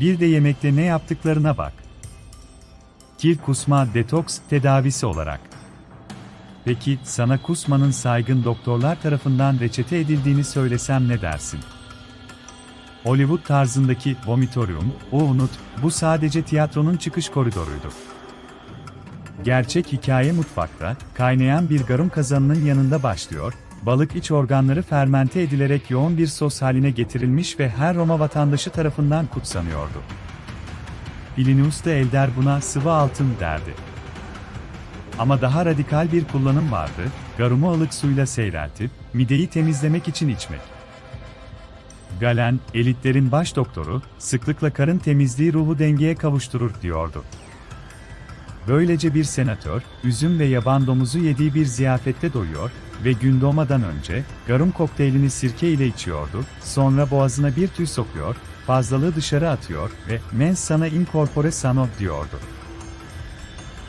Bir de yemekte ne yaptıklarına bak. Kil kusma detoks tedavisi olarak. Peki sana kusmanın saygın doktorlar tarafından reçete edildiğini söylesem ne dersin? Hollywood tarzındaki vomitorium, o unut, bu sadece tiyatronun çıkış koridoruydu. Gerçek hikaye mutfakta, kaynayan bir garum kazanının yanında başlıyor, balık iç organları fermente edilerek yoğun bir sos haline getirilmiş ve her Roma vatandaşı tarafından kutsanıyordu. Plinius da Elder buna sıvı altın derdi. Ama daha radikal bir kullanım vardı, garumu ılık suyla seyreltip, mideyi temizlemek için içmek. Galen, elitlerin baş doktoru, sıklıkla karın temizliği ruhu dengeye kavuşturur diyordu. Böylece bir senatör, üzüm ve yaban domuzu yediği bir ziyafette doyuyor ve gün doğmadan önce garum kokteylini sirke ile içiyordu, sonra boğazına bir tüy sokuyor, fazlalığı dışarı atıyor ve mens sana in corpore sano diyordu.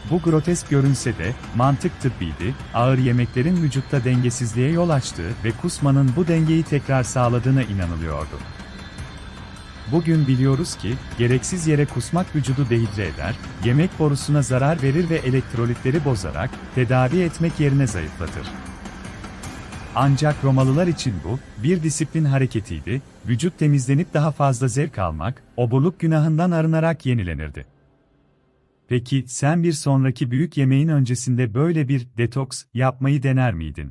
Bu grotesk görünse de, mantık tıbbiydi, ağır yemeklerin vücutta dengesizliğe yol açtığı ve kusmanın bu dengeyi tekrar sağladığına inanılıyordu. Bugün biliyoruz ki, gereksiz yere kusmak vücudu dehidre eder, yemek borusuna zarar verir ve elektrolitleri bozarak, tedavi etmek yerine zayıflatır. Ancak Romalılar için bu, bir disiplin hareketiydi, vücut temizlenip daha fazla zevk almak, oburluk günahından arınarak yenilenirdi. Peki sen bir sonraki büyük yemeğin öncesinde böyle bir detoks yapmayı dener miydin?